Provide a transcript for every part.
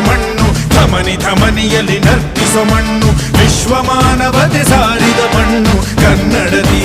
ಮಣ್ಣು ಧಮನಿ ಧಮನಿಯಲ್ಲಿ ನರ್ತಿಸೋ ಮಣ್ಣು ವಿಶ್ವಮಾನವತೆ ಸಾರಿದ ಮಣ್ಣು ಕನ್ನಡದಿ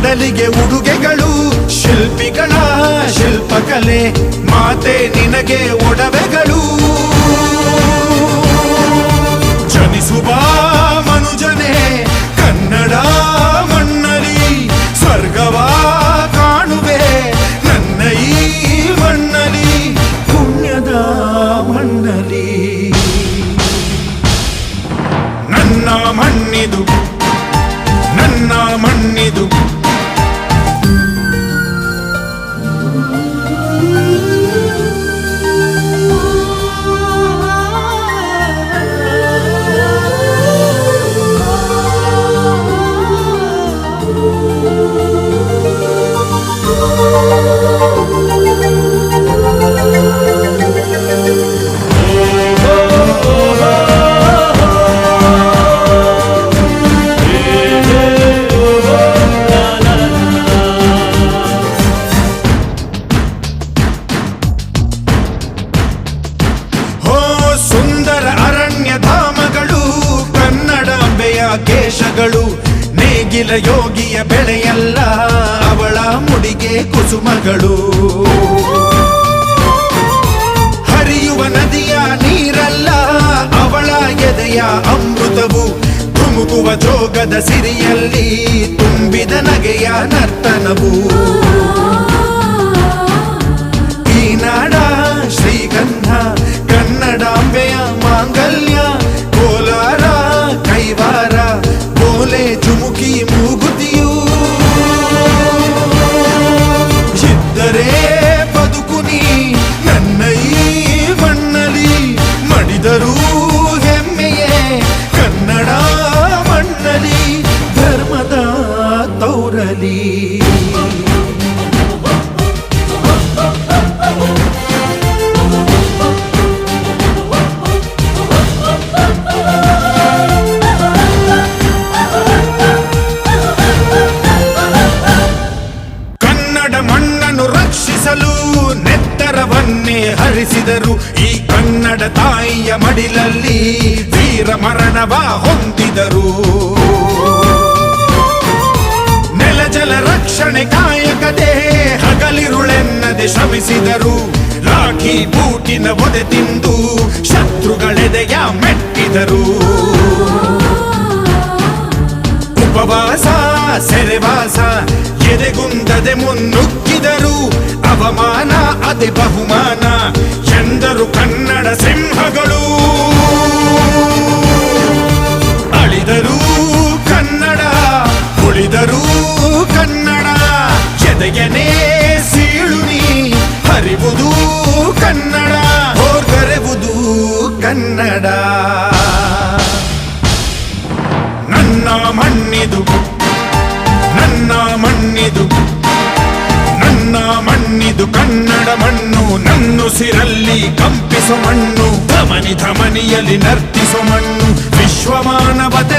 ಒಡಲಿಗೆ ಉಡುಗೆಗಳು. ಶಿಲ್ಪಿಗಳ ಶಿಲ್ಪಕಲೆ ಮಾತೆ ನಿನಗೆ ಒಡವೆಗಳು. ನೇಗಿಲ ಯೋಗಿಯ ಬೆಳೆಯಲ್ಲ ಅವಳ ಮುಡಿಗೆ ಕುಸುಮಗಳು. ಹರಿಯುವ ನದಿಯ ನೀರಲ್ಲ, ಅವಳ ಎದೆಯ ಅಮೃತವು ಧುಮುಕುವ ಜೋಗದ ಸಿರಿಯಲ್ಲಿ ತುಂಬಿದ ನಗೆಯ ನರ್ತನವು. ಹರಿಸಿದರು ಈ ಕನ್ನಡ ತಾಯಿಯ ಮಡಿಲಲ್ಲಿ ವೀರ ಮರಣವ ಹೊಂದಿದರು. ನೆಲ ಜಲ ರಕ್ಷಣೆ ಕಾಯಕತೆ ಹಗಲಿರುಳೆನ್ನದೆ ಶ್ರಮಿಸಿದರು. ರಾಖಿ ಬೂಟಿನ ಒದೆ ತಿಂದು ಶತ್ರುಗಳೆದೆಯ ಮೆಟ್ಟಿದರು. ಉಪವಾಸ, ಸೆರೆವಾಸ, ಎದೆಗುಂದದೆ ಮುನ್ನುಗ್ಗಿದರು. ಅವಮಾನ, ಅದೆ ಬಹುಮಾನ. ಎಂದರು ಕನ್ನಡ ಸಿಂಹಗಳು. ಅಳಿದರು ಕನ್ನಡ, ಉಳಿದರು ಕನ್ನಡ. ಎದೆಯನೇ ಸೀಳುನಿ ಹರಿವುದು ಕನ್ನಡ, ಹೋರ್ಗರೆವುದು ಕನ್ನಡ. ನನ್ನ ಮಣ್ಣಿದು ನನ್ನ ಮಣ್ಣಿದು. ಇದು ಕನ್ನಡ ಮಣ್ಣು ನನ್ನುಸಿರಲ್ಲಿ ಕಂಪಿಸೋ ಮಣ್ಣು ಧಮನಿ ಧಮನಿಯಲ್ಲಿ ನರ್ತಿಸೋ ಮಣ್ಣು ವಿಶ್ವಮಾನವತೆ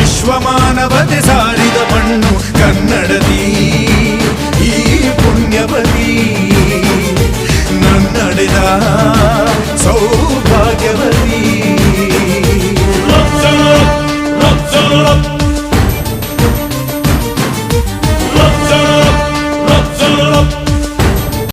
ವಿಶ್ವಮಾನವತೆ ಸಾರಿದ ಮಣ್ಣು ಕನ್ನಡದಿ. ಈ ಪುಣ್ಯವತಿ ನನ್ನಡೆದ ಸೌ